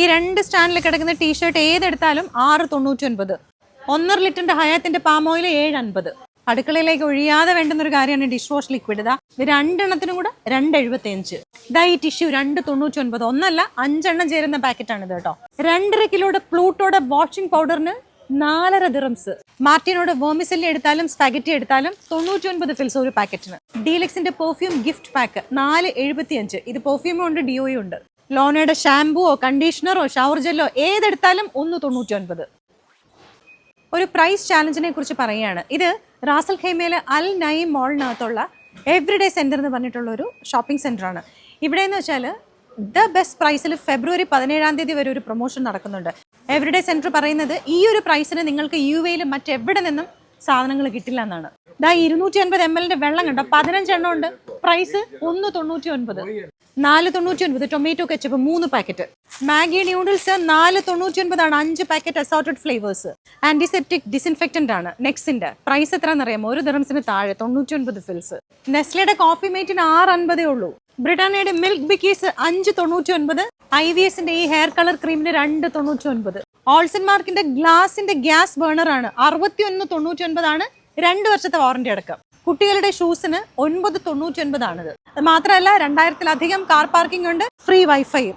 ഈ രണ്ട് സ്റ്റാൻഡിൽ കിടക്കുന്ന ടീഷർട്ട് ഏതെടുത്താലും ആറ് തൊണ്ണൂറ്റി ഒൻപത് ഒന്നര ലിറ്ററിന്റെ ഹയാത്തിന്റെ പാം ഓയിൽ ഏഴ് അൻപത് അടുക്കളയിലേക്ക് ഒഴിയാതെ വേണ്ടുന്ന ഒരു കാര്യമാണ് ഡിഷ് വാഷ് ലിക്വിഡ്. ഇതാ ഇത് രണ്ടെണ്ണത്തിനും കൂടെ രണ്ട് എഴുപത്തി അഞ്ച് ഇതാ ഈ ടിഷ്യൂ രണ്ട് തൊണ്ണൂറ്റി ഒൻപത് ഒന്നല്ല അഞ്ചെണ്ണം ചേരുന്ന പാക്കറ്റാണ് ഇത് കേട്ടോ. രണ്ടര കിലോയുടെ പ്ലൂട്ടോടെ വാഷിംഗ് പൗഡറിന് നാലര ദിറംസ്. മാർട്ടിനോട് വോമിസെല്ലി എടുത്താലും സ്പാഗറ്റി എടുത്താലും തൊണ്ണൂറ്റി ഒൻപത് ഫിൽസ് ഒരു പാക്കറ്റിന്. ഡീലക്സിന്റെ പെർഫ്യൂം ഗിഫ്റ്റ് പാക്ക് നാല് എഴുപത്തി അഞ്ച് ഇത് പെർഫ്യൂമും ഉണ്ട് ഡിയോയും ഉണ്ട്. ലോണയുടെ ഷാംപൂവോ കണ്ടീഷണറോ ഷവർ ജെല്ലോ ഏതെടുത്താലും ഒന്ന് തൊണ്ണൂറ്റി ഒൻപത് ഒരു പ്രൈസ് ചാലഞ്ചിനെ കുറിച്ച് പറയുകയാണ്. ഇത് റാസൽ ഖൈമയിലെ അൽ നൈം മോളിനകത്തുള്ള എവറിഡേ സെന്റർ എന്ന് പറഞ്ഞിട്ടുള്ള ഒരു ഷോപ്പിംഗ് സെന്റർ ആണ്. ഇവിടെ എന്ന് വെച്ചാൽ ദ ബെസ്റ്റ് പ്രൈസിൽ ഫെബ്രുവരി പതിനേഴാം തീയതി വരെ ഒരു പ്രൊമോഷൻ നടക്കുന്നുണ്ട്. എവറിഡേ സെന്റർ പറയുന്നത് ഈ ഒരു പ്രൈസിന് നിങ്ങൾക്ക് യു എയിൽ മറ്റെവിടെ നിന്നും സാധനങ്ങൾ കിട്ടില്ല എന്നാണ്. ദാ ഇരുന്നൂറ്റി അൻപത് എം എല്ലിന്റെ വെള്ളം കണ്ടോ? പതിനഞ്ചെണ്ണം ഉണ്ട്. പ്രൈസ് ഒന്ന് തൊണ്ണൂറ്റി ഒൻപത് നാല് തൊണ്ണൂറ്റി ഒൻപത് ടൊമാറ്റോ കെച്ചപ്പ് മൂന്ന് പാക്കറ്റ് മാഗി ന്യൂഡിൽസ് നാല് തൊണ്ണൂറ്റി ഒൻപതാണ് അഞ്ച് packet assorted flavours antiseptic disinfectant ആണ്. നെക്സിന്റെ പ്രൈസ് എത്രയാണെന്ന് അറിയാമോ ഒരു ദിറംസിന് താഴെ തൊണ്ണൂറ്റി ഒൻപത് ഫിൽസ് നെസ്ലയുടെ കോഫി മേറ്റിന് ആറ് അൻപതേ ഉള്ളൂ. ബ്രിട്ടാനിയയുടെ മിൽക്ക് ബിക്കീസ് അഞ്ച് തൊണ്ണൂറ്റി ഒൻപത് ഐ വി എസിന്റെ ഈ ഹെയർ കളർ ക്രീമിന് രണ്ട് തൊണ്ണൂറ്റി ഒൻപത് ഓൾസൺ മാർക്കിന്റെ ഗ്ലാസിന്റെ ഗ്യാസ് ബേണർ ആണ്. അറുപത്തി ഒന്ന് തൊണ്ണൂറ്റി ഒൻപതാണ് രണ്ട് വർഷത്തെ വാറന്റി അടക്കം. കുട്ടികളുടെ ഷൂസിന് ഒൻപത് തൊണ്ണൂറ്റി ഒൻപതാണിത് അത് മാത്രമല്ല രണ്ടായിരത്തിലധികം കാർ പാർക്കിംഗ് ഉണ്ട് ഫ്രീ വൈഫൈയും.